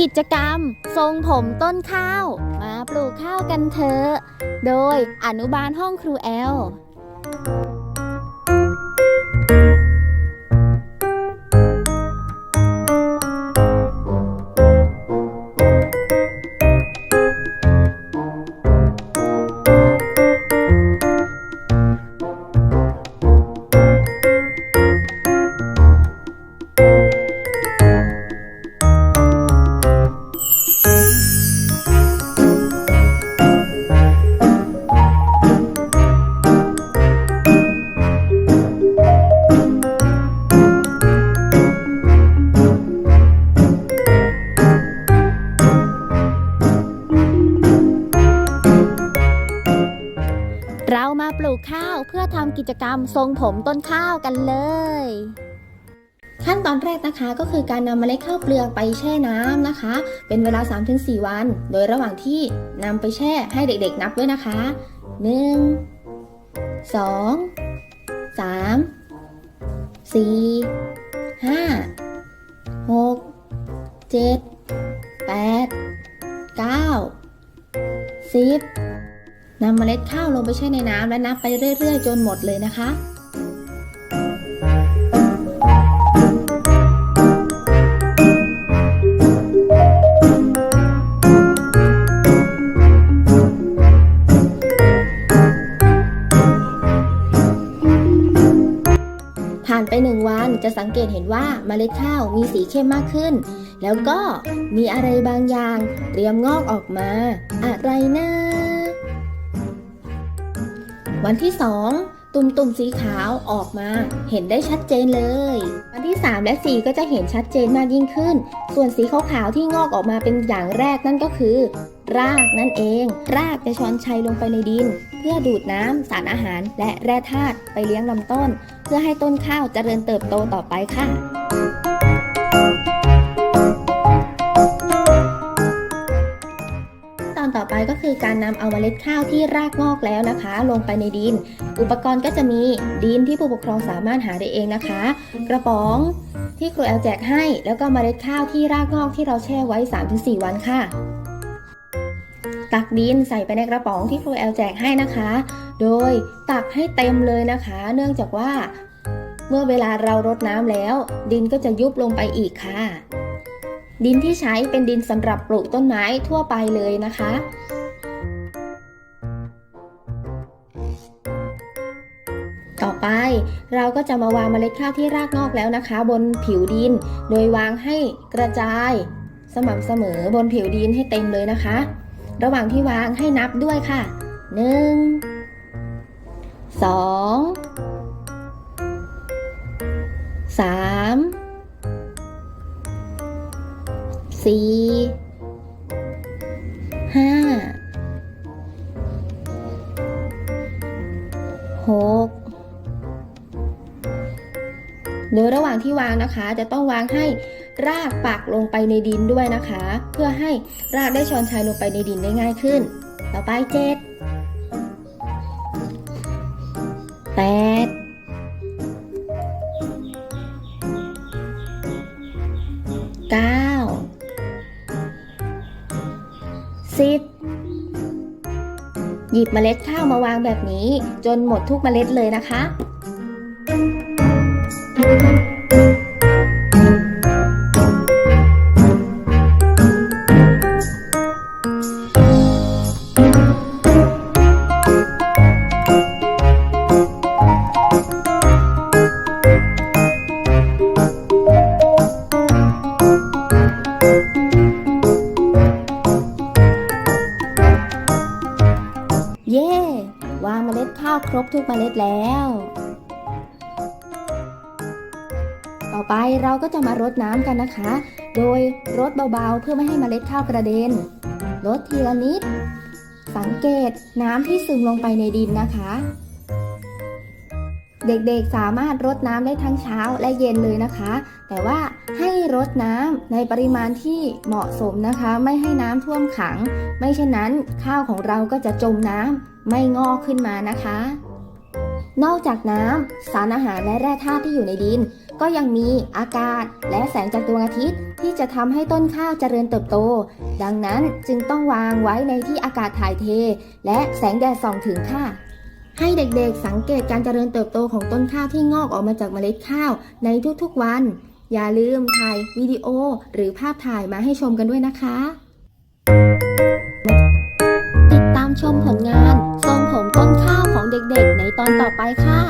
กิจกรรม ทรงผมต้นข้าว มาปลูกข้าวกันเถอะ โดยอนุบาลห้องครูแอล เพื่อทำกิจกรรมทรงผมต้นข้าวกันเลย ขั้นตอนแรกนะคะก็คือการนำเมล็ดข้าวเปลือกไปแช่น้ำนะคะ เป็นเวลา 3-4 วัน โดยระหว่างที่นำไปแช่ให้เด็กๆนับด้วยนะคะ 1 2 3 4 5 6 7 8 9 10 เมล็ดข้าวลงไปแช่ในน้ำและนับไปเรื่อยๆ จนหมดเลยนะคะผ่านไปหนึ่งวันจะสังเกตเห็นว่าเมล็ดข้าวมีสีเข้มมากขึ้น แล้วก็มีอะไรบางอย่างเตรียมงอกออกมา อะไรนะ วันที่ 2 ตุ่มตุ่มสีขาวออกมา เห็นได้ชัดเจนเลย วันที่ 3 และ 4 ก็จะเห็นชัดเจนมากยิ่งขึ้น ส่วนสีขาวๆที่งอกออกมาเป็นอย่างแรกนั่นก็คือ รากนั่นเอง รากจะช้อนชัยลงไปในดิน เพื่อดูดน้ำสารอาหาร และแร่ธาตุไปเลี้ยงลำต้น เพื่อให้ต้นข้าวเจริญเติบโตต่อไปค่ะ ต่อไปก็คือการนำเอาเมล็ดข้าวที่รากงอกแล้วนะคะ ลงไปในดิน อุปกรณ์ก็จะมีดินที่ผู้ปกครองสามารถหาได้เองนะคะ กระป๋องที่ครูแอลแจกให้ แล้วก็เมล็ดข้าวที่รากงอกที่เราแช่ไว้ 3-4 วันค่ะ ตักดินใส่ไปในกระป๋องที่ครูแอลแจกให้นะคะ โดยตักให้เต็มเลยนะคะ เนื่องจากว่า เมื่อเวลาเรารดน้ำแล้ว ดินก็จะยุบลงไปอีกค่ะ ดินที่ใช้เป็นดินสำหรับปลูกต้นไม้ทั่วไปเลยนะคะ ต่อไปเราก็จะมาวางเมล็ดข้าวที่รากงอกแล้วนะคะ บนผิวดิน โดยวางให้กระจาย สม่ำเสมอบนผิวดินให้เต็มเลยนะคะ ระหว่างที่วางให้นับด้วยค่ะ 1 2 3 สี่ห้าหกโดยระหว่างที่วางนะคะ จะต้องวางให้รากปักลงไปในดินด้วยนะคะ เพื่อให้รากได้ชอนชัยลงไปในดินได้ง่ายขึ้น ต่อไปเจ็ดแปดเก้า สิบหยิบเมล็ดข้าวมาวางแบบนี้ จนหมดทุกเมล็ดเลยนะคะ กข้าวครบทุกเมล็ดแล้ว ต่อไปเราก็จะมารดน้ำกันนะคะ โดยรดเบาๆ เพื่อไม่ให้เมล็ดข้าวกระเด็น รดทีละนิด สังเกตน้ำที่ซึมลงไปในดินนะคะ เด็กๆสามารถรดน้ำได้ทั้งเช้าและเย็นเลยนะคะ แต่ว่าให้รดน้ำในปริมาณที่เหมาะสมนะคะ ไม่ให้น้ำท่วมขัง ไม่เช่นนั้นข้าวของเราก็จะจมน้ำไม่งอกขึ้นมานะคะ นอกจากน้ำสารอาหารและแร่ธาตุที่อยู่ในดิน ก็ยังมีอากาศและแสงจากดวงอาทิตย์ที่จะทำให้ต้นข้าวเจริญเติบโต ดังนั้นจึงต้องวางไว้ในที่อากาศถ่ายเท และแสงแดดส่องถึงค่ะ ให้เด็กๆ สังเกตการเจริญเติบโตของต้นข้าวที่งอกออกมาจากเมล็ดข้าวในทุกๆวัน อย่าลืมถ่ายวิดีโอหรือภาพถ่ายมาให้ชมกันด้วยนะคะ ติดตามชมผลงานทรงผมต้นข้าวของเด็กๆ ในตอนต่อไปค่ะ